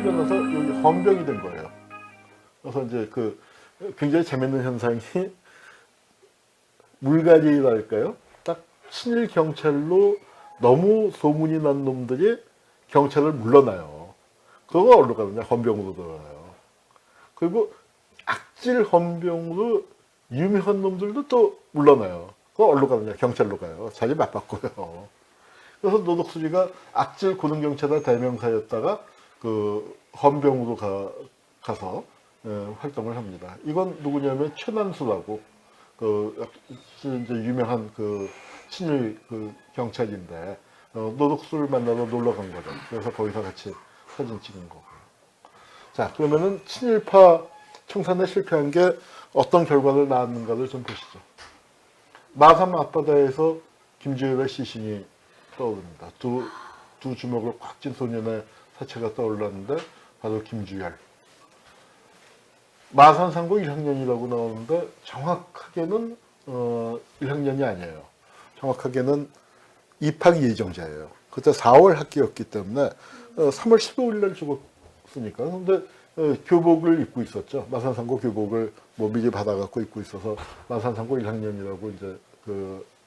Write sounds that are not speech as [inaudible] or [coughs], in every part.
풀려나서 여기 헌병이 된 거예요. 그래서 이제 그 굉장히 재밌는 현상이 물갈이랄까요? 딱 친일 경찰로 너무 소문이 난 놈들이 경찰을 물러나요. 그거 어디로 가느냐? 헌병으로 들어가요. 그리고 악질 헌병으로 유명한 놈들도 또 물러나요. 그거 어디로 가느냐? 경찰로 가요. 자리 맞바꿔요. 그래서 노덕수지가 악질 고등경찰의 대명사였다가 그 헌병으로 가, 가서 예, 활동을 합니다. 이건 누구냐면 최난수라고 그 이제 유명한 그 친일 그 경찰인데 어, 노덕수를 만나러 놀러 간 거죠. 그래서 거기서 같이 사진 찍은 거고요. 자 그러면은 친일파 청산에 실패한 게 어떤 결과를 낳았는가를 좀 보시죠. 마산 앞바다에서 김주열의 시신이 떠오릅니다. 두, 두 주먹을 꽉 쥔 소년의 사체가 떠올랐는데 바로 김주열. 마산상고 1학년이라고 나오는데 정확하게는 어, 1학년이 아니에요. 정확하게는 입학 예정자예요. 그때 4월 학기였기 때문에 어, 3월 15일 날 죽었으니까. 근데 어, 교복을 입고 있었죠. 마산상고 교복을 뭐 미리 받아갖고 입고 있어서 마산상고 1학년이라고 이제 그 어,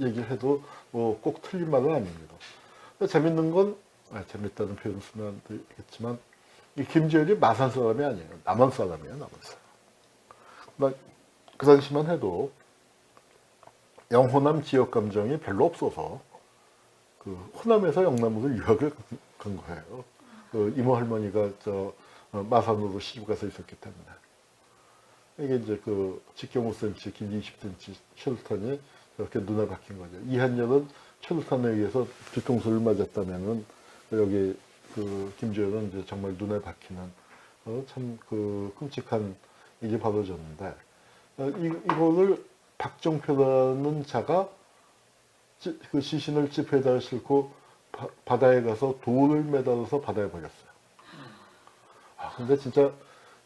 얘기를 해도 뭐 꼭 틀린 말은 아닙니다. 재밌는 건 아, 재밌다는 표현 쓰면 안 되겠지만 이 김재열이 마산 사람이 아니에요. 남한 사람이에요, 남한 사람. 그 당시만 해도 영호남 지역 감정이 별로 없어서 그 호남에서 영남으로 유학을 간 거예요. 그 이모 할머니가 저 어, 마산으로 시집 가서 있었기 때문에 이게 이제 그 직경 5cm, 긴 20cm 쉘턴이 이렇게 눈에 박힌 거죠. 이한열은 최루탄에 의해서 뒤통수를 맞았다면은 여기 그 김주현은 이제 정말 눈에 박히는 어, 참그 끔찍한 일이 벌어졌는데 어, 이, 이거를 박정표라는 자가 찌- 그 시신을 지폐에다 싣고 바, 바다에 가서 돌을 매달아서 바다에 버렸어요. 아 근데 진짜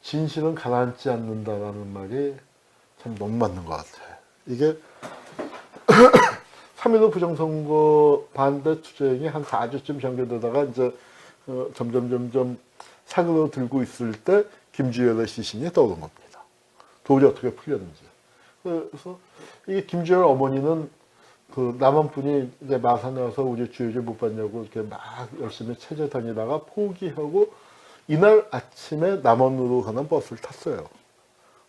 진실은 가라앉지 않는다라는 말이 참 너무 맞는 것 같아요. 이게 [coughs] 3.15 부정선거 반대 투쟁이 한 4주쯤 전개되다가 이제 어, 점점 점점 사그러 들고 있을 때 김주열의 시신이 떠오른 겁니다. 도저히 어떻게 풀렸는지. 그래서 이게 김주열 어머니는 그 남한 분이 이제 마산에 와서 우리 주유지 못 봤냐고 이렇게 막 열심히 체제 다니다가 포기하고 이날 아침에 남원으로 가는 버스를 탔어요.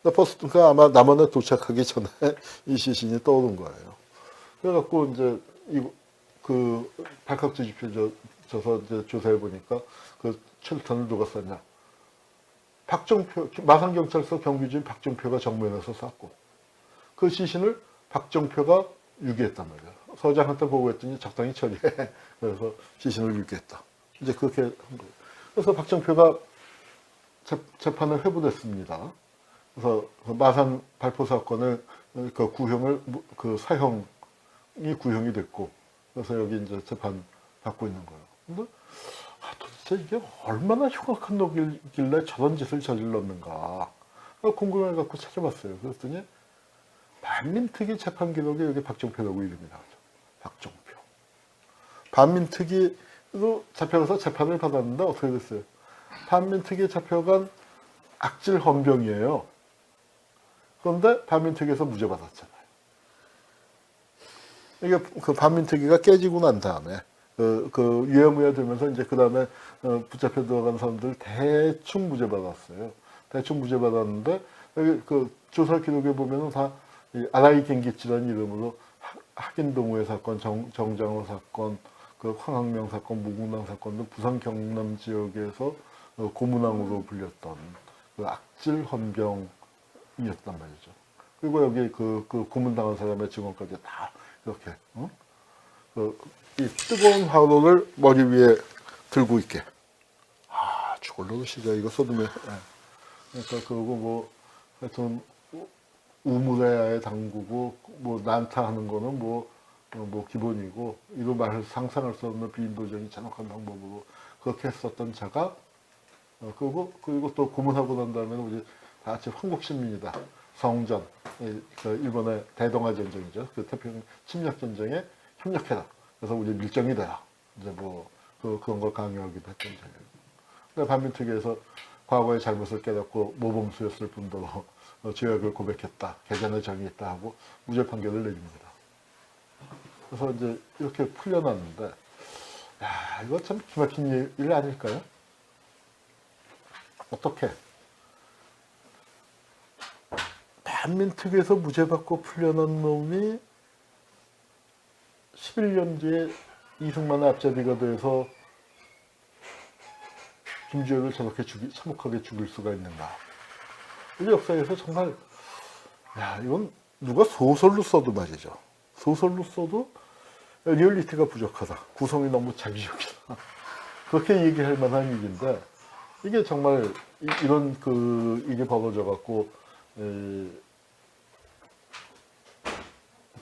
버스가 아마 남원에 도착하기 전에 [laughs] 이 시신이 떠오른 거예요. 그래갖고 이제 이그 발칵 뒤집혀 져서 이제 조사해 보니까 그 철탄을 누가 쐈냐? 박정표 마산 경찰서 경비주인 박정표가 정면에서 쐈고 그 시신을 박정표가 유기했단 말이야. 서장한테 보고했더니 적당히 처리해. [laughs] 그래서 시신을 유기했다. 이제 그렇게 한 거예요. 그래서 박정표가 재- 재판을 회부됐습니다. 그래서 그 마산 발포 사건을 그 구형을 그 사형이 구형이 됐고 그래서 여기 이제 재판 받고 있는 거예요. 근데 아, 도대체 이게 얼마나 흉악한 놈이길래 저런 짓을 저질렀는가 궁금해 갖고 찾아봤어요. 그랬더니 반민특위 재판 기록에 여기 박정표라고 이름이 나오죠. 박정표. 반민특위로 잡혀가서 재판을 받았는데 어떻게 됐어요? 반민특위에 잡혀간 악질 헌병이에요. 그런데 반민특위에서 무죄 받았잖아요. 이게 그 반민특위가 깨지고 난 다음에 그, 그 유야무야 되면서 이제 그 다음에 어, 붙잡혀 들어간 사람들 대충 무죄 받았어요. 대충 무죄 받았는데 여기 그 조사 기록에 보면은 다 아라이 갱기치라는 이름으로 하- 학인동호회 사건, 정, 정장호 사건, 그 황학명 사건, 무궁당 사건 등 부산 경남 지역에서 어, 고문왕으로 불렸던 그 악질 헌병이었단 말이죠. 그리고 여기 그, 그 고문당한 사람의 증언까지 다 이렇게, 어? 그, 이 뜨거운 화로를 머리 위에 들고 있게. 아, 저걸 놓으시죠. 이거 소돔에. 예. 그러니까 그거 뭐, 하여튼, 우물에 담그고, 뭐, 난타하는 거는 뭐, 어, 뭐, 기본이고, 이거 말 상상할 수 없는 비인도적인 잔혹한 방법으로 그렇게 했었던 자가, 어, 그리고, 그리고 또 고문하고 난 다음에 우리 다 같이 황국신민이다. 성전, 이, 그 일본의 대동아 전쟁이죠. 그 태평양 침략 전쟁에 협력해라. 그래서 우리 밀정이 되라. 이제 뭐 그, 그런 걸 강요하기도 했던 적이고. 근데 반민특위에서 과거의 잘못을 깨닫고 모범수였을 뿐더러 어, 죄악을 고백했다, 개전의 정이 있다 하고 무죄 판결을 내립니다. 그래서 이제 이렇게 풀려났는데, 야 이거 참 기막힌 일, 일 아닐까요? 어떻게? 반민특위에서 무죄 받고 풀려난 놈이 11년 뒤에 이승만의 앞잡이가 돼서 김주혁을 저렇게 죽이, 참혹하게 죽일 수가 있는가. 우리 역사에서 정말, 야, 이건 누가 소설로 써도 말이죠. 소설로 써도 리얼리티가 부족하다. 구성이 너무 자기적이다. [laughs] 그렇게 얘기할 만한 일인데, 이게 정말 이- 이런 그 일이 벌어져 갖고, 에,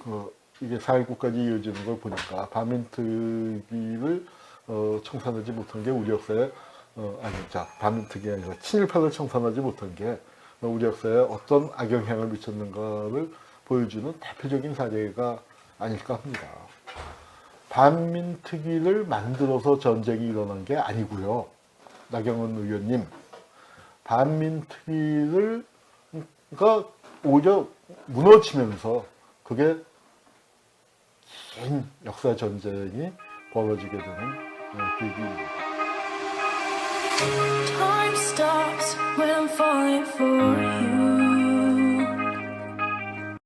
그 이게 4.19까지 이어지는 걸 보니까 반민특위를 어, 청산하지 못한 게 우리 역사에 어, 아니 자 반민특위 아니라 친일파를 청산하지 못한 게 우리 역사에 어떤 악영향을 미쳤는가를 보여주는 대표적인 사례가 아닐까 합니다. 반민특위를 만들어서 전쟁이 일어난 게 아니고요. 나경원 의원님 반민특위를 가 오히려 무너지면서 그게 긴 역사 전쟁이 벌어지게 되는 어, 계기입니다.